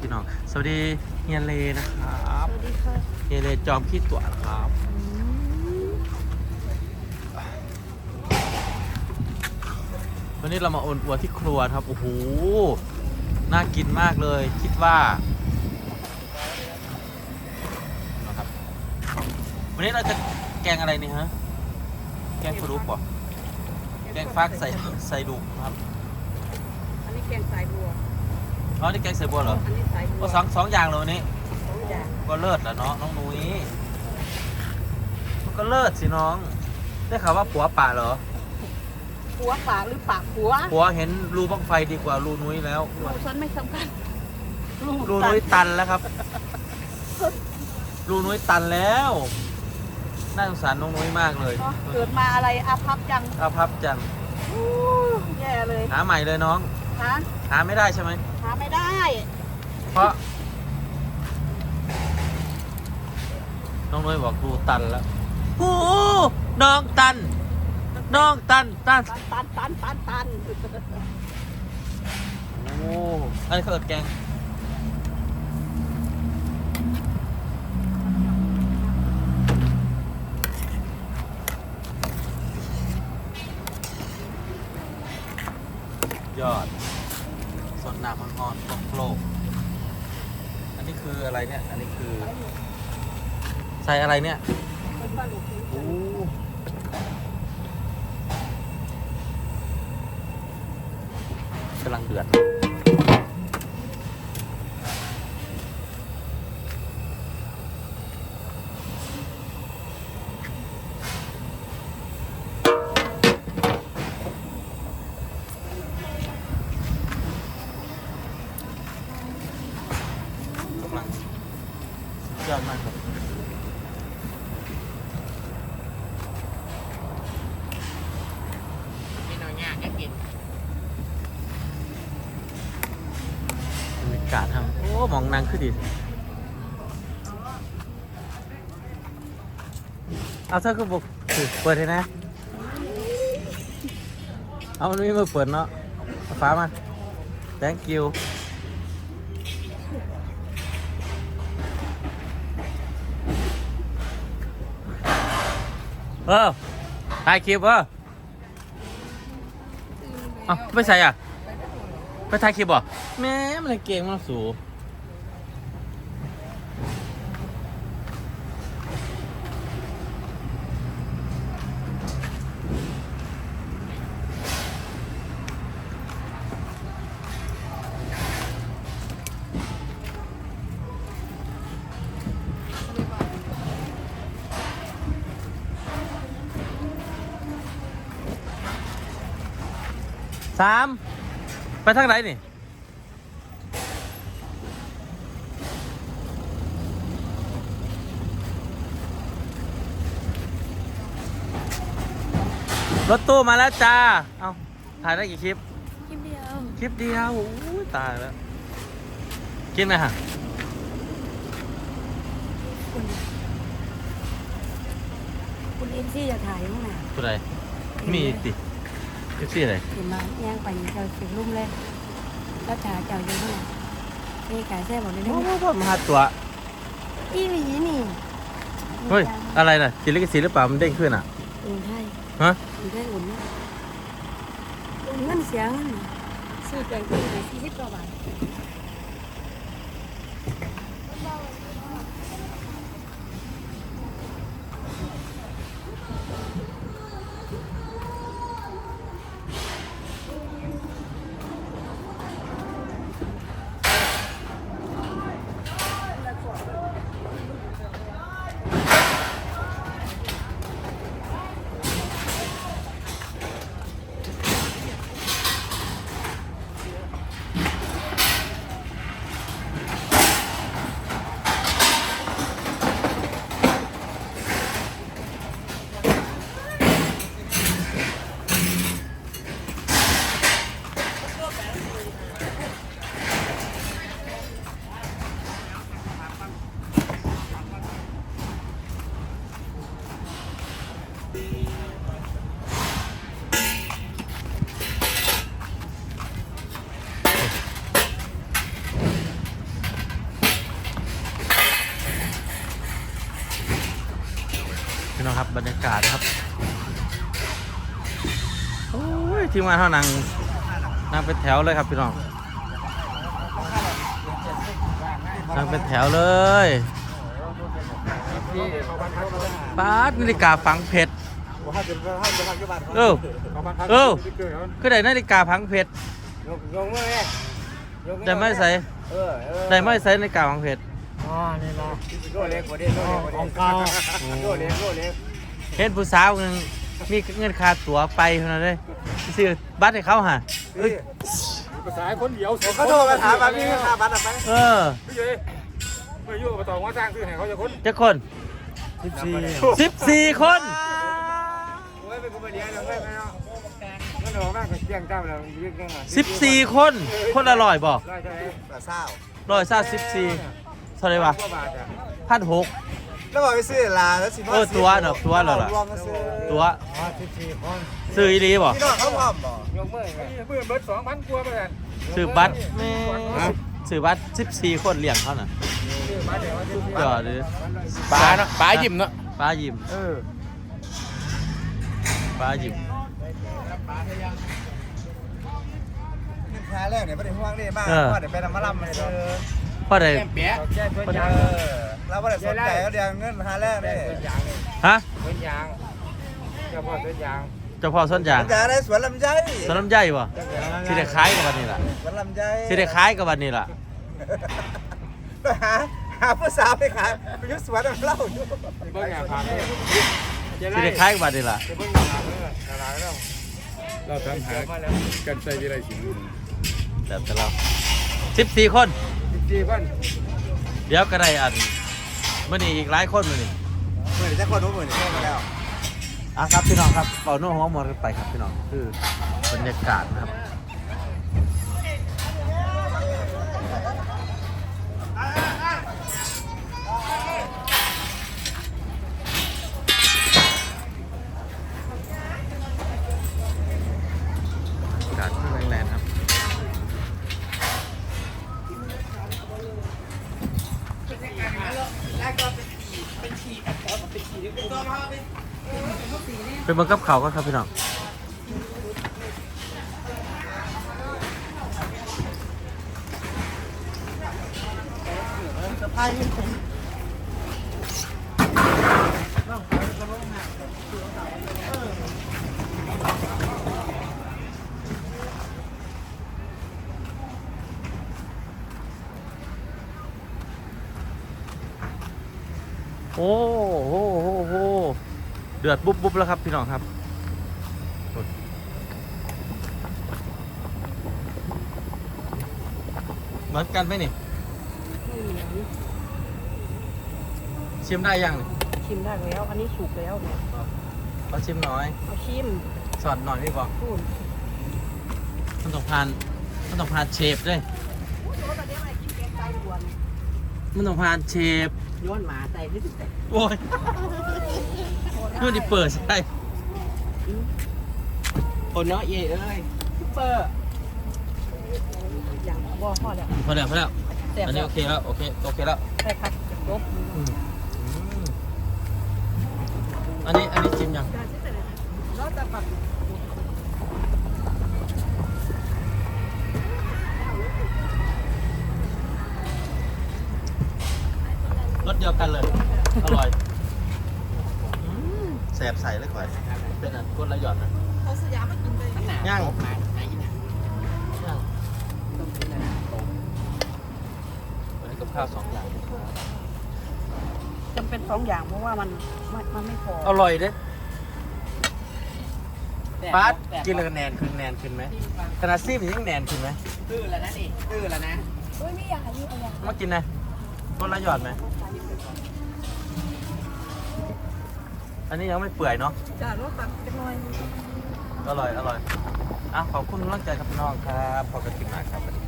พี่น้อง สวัสดีเฮียเลนะครับสวัสดีค่ะเฮียเลจอมขี้ตัวนะครับ วันนี้เรามาโอนอัวที่ครัวครับ โอ้โห น่ากินมากเลย คิดว่านะครับวันนี้เราจะแกงอะไรนี่ฮะ แกงฟลุกป่ะแกงฟักใส่ใส่ดุกครับ อันนี้แกงสายบัว อ๋อนี่แกงใส่บัวเหรออันนี้สายบัวก็สองสองอย่างเลยวันนี้ สองอย่างก็เลิศแหละเนาะน้องนุ้ยมันก็เลิศสิน้อง ได้ข่าวว่าผัวป่าเหรอหัวปากหรือปากหัวผัวเห็นรูบังไฟดีกว่ารูนุ้ยแล้ว ลูกฉันไม่สำคัญลูกรูนุ้ยตันแล้วครับ รูนุ้ยตันแล้ว น่าสงสารน้องนุ้ยมากเลยเนอะเกิดมาอะไรอาภัพจังอาพับจังอู้แย่เลยหาใหม่เลยน้อง หาหาไม่ได้ใช่ไหมหาไม่ได้ เพราะ น้องนุ้ยบอกรูตันแล้วโอ้น้องตัน น้องตันตันตันตันตันตันตันโอ้อันนี้เขาเอิดแกง คืออะไรเนี่ย อันนี้คือใส่อะไรเนี่ยโอ้กำลังเดือดากาศครับโอ้มองนางขึ้นดีเอาเธอคือบุกเปิดเลยนะ เอามันไม่มือเปิดเนาะเอาฟ้ามา thank you เออถ่ายคลิปเออเอาไม่ใส่อะ ไปถ่ายคลิปบ่แม่มันเก่งมากสูสาม ไปทางไหนนี่รถตู้มาแล้วจ้า เอาถ่ายได้กี่คลิปกินเดียว คลิปเดียวอู้ยตายแล้ว กินไหมฮะคุณ คุณเอ็นซี่จะถ่ายมั้งน่ะตัวใดมีอีกติ คลิปที่อะไรเห็นมาย่างไปเจ้าสิลุ่มเลยแล้วจ่าเจ้าอยู่ที่ไหนนี่ขายแซ่บอกเลยโอ้นะโหมาหาตัวอีหลีนี่เฮ้ยอะไรน่ะจิลิกสีหรือเปล่ามันเด้งขึ้นอะอุ่นไทยฮะอุ่นไทยอุ่นนะอุ่นเงินเสียเงินซื้อแกงกุ้งไปสี่สิบกว่าบาท งานเท่านังนั่งเป็นแถวเลยครับพี่น้องนั่งเป็นแถวเลยปาดนาฬิกาฝังเพชรเออเออคือได้นาฬิกาฝังเพชรได้ไม่ใส่ได้ไม่ใส่นาฬิกาฝังเพชรอ๋อนี่เนาะโลเล็กกว่านี้โลเล็กกว่านี้ของเก่าโลเล็กโลเล็กเห็นผู้สาวหนึง มีเงินค่าตั๋วไปเท่านั้นเลยซื้อบัตรให้เขาหะภาษาคนเดียวเขาโทรมาถามว่ามีค่าบัตรอะไรเออพี่เจเมื่อยุ่งกับต่อว่าสร้างซื้อให้เขาจะคนจะคนสิบสี่สิบสี่คนโอ้ยเป็นคนมาเลี้ยงเลยไม่เนาะมันออกมากกับเสียงเจ้าแล้วเรียกยังไงสิบสี่คน คนละร้อยบ่ได้ใช่ไหมกระเซ้าร้อยซาสิบสี่เท่าไหรวะกว่าบาทอะพันหก แล้วบอกไปซื้อลาแล้วสิเออตัวเนอะตัวเหรอล่ะ รวมกันซื้อตัวอ๋อสิบสี่คนซื้ออีหลีบ่พี่น้องเขาพร้อมบ่ยกมือไงเมื่อเบิร์ดสองพันกว่าไปกันซื้อบัตรแม่ซื้อบัตรสิบสี่คนเลี้ยงเขาน่ะมาเดี๋ยวว่าจะเดี๋ยวดิปลาเนาะปลายิ้มเนาะป้ายิ้มเออป้ายิ้มขึ้นค้าแรกเนี่ยไม่ได้ห่วงนี่มากเพราะเดี๋ยวไปนำมาล่ำเลยเด้อพ่อได้แปะแก้เพื่อนยาง เราไม่ได้สนใจเขาเดียวเงินค้าแรกนี่ฮะเพื่อนยางเจ้าพ่อเพื่อนยางเจ้าพ่อส้นยางจะได้สวนลำไยสวนลำไยบ่สิได้ขายกับวันนี้ล่ะสวนลำไยสิได้ขายกับวันนี้ล่ะไปหาหาผู้สาวไปขายไปอยุสวนน้ำเหล้าอยู่เบิ้งอะผ่านเลยสิได้ขายกับวันนี้ล่ะเบิ้งหาเลยละลายแล้วเราทำหากันใจวิไลสิงห์แบบแต่เราสิบสี่คนสิบสี่คนเดี๋ยวก็ได้อัน มื่อนี้อีกหลายคนมื่อนี้เหมือนจะคนนู้นเหมือนนี่มาแล้ว อะครับพี่น้องครับเป่าโน่หัวหมดกันไปครับพี่น้องคือบรรยากาศนะครับ เป็นบังกับเขาก็ครับพี่น้องสะพายนี่โอ้โหโหโห ดือดบุ๊บบุ๊บแล้วครับพี่น้องครับเหมือนกันไหมนี่ชิมได้ยังนี่ชิมได้แล้ว อันนี้สุกแล้วเนี่ยขอชิมหน่อย เอาชิม สอนหน่อยดีกว่าพูดมันต้องผ่านมันต้องผ่านเชฟด้วยมันต้องผ่านเชฟย้อนหมาใจที่สุดแต่โอ้ย นู่นดิเปิดใช่คนเนาะเย่เอ้ยเปอร์อย่างบ่พอแล้วพอแล้วพอแล้วแซ่บอันนี้แล้วโอเคแล้วโอเคโอเคแล้วใส่ผักจบอืมอันนี้อันนี้ชิมยังนอกจากผัก รสเดียวกันเลย อร่อยอืมแสบใส่เลยก่อนเป็นอันก้นละหย่อนนะ เขาสยามมากินเลยขนาดย่างไหนไหนไหนย่างอันนี้กับข้าวสองอย่างจำเป็นสองอย่างเพราะว่ามันมันมันไม่พออร่อยเด้แต่ปาร์ตแต่กินแล้วก็แนนขึ้นแนนขึ้นไหมขนาดซีมยังแนนขึ้นไหมตื้อแล้วนะนี่ตื้อแล้วนะมากินนะก้นละหย่อนไหมอันนี้ยังไม่เปื่อยเนาะจ้ารสตัดจังหน่อย อร่อยอร่อยอะขอบคุณกำลังใจครับพี่น้องครับพอกันกินหนักครับสวัสดีครับ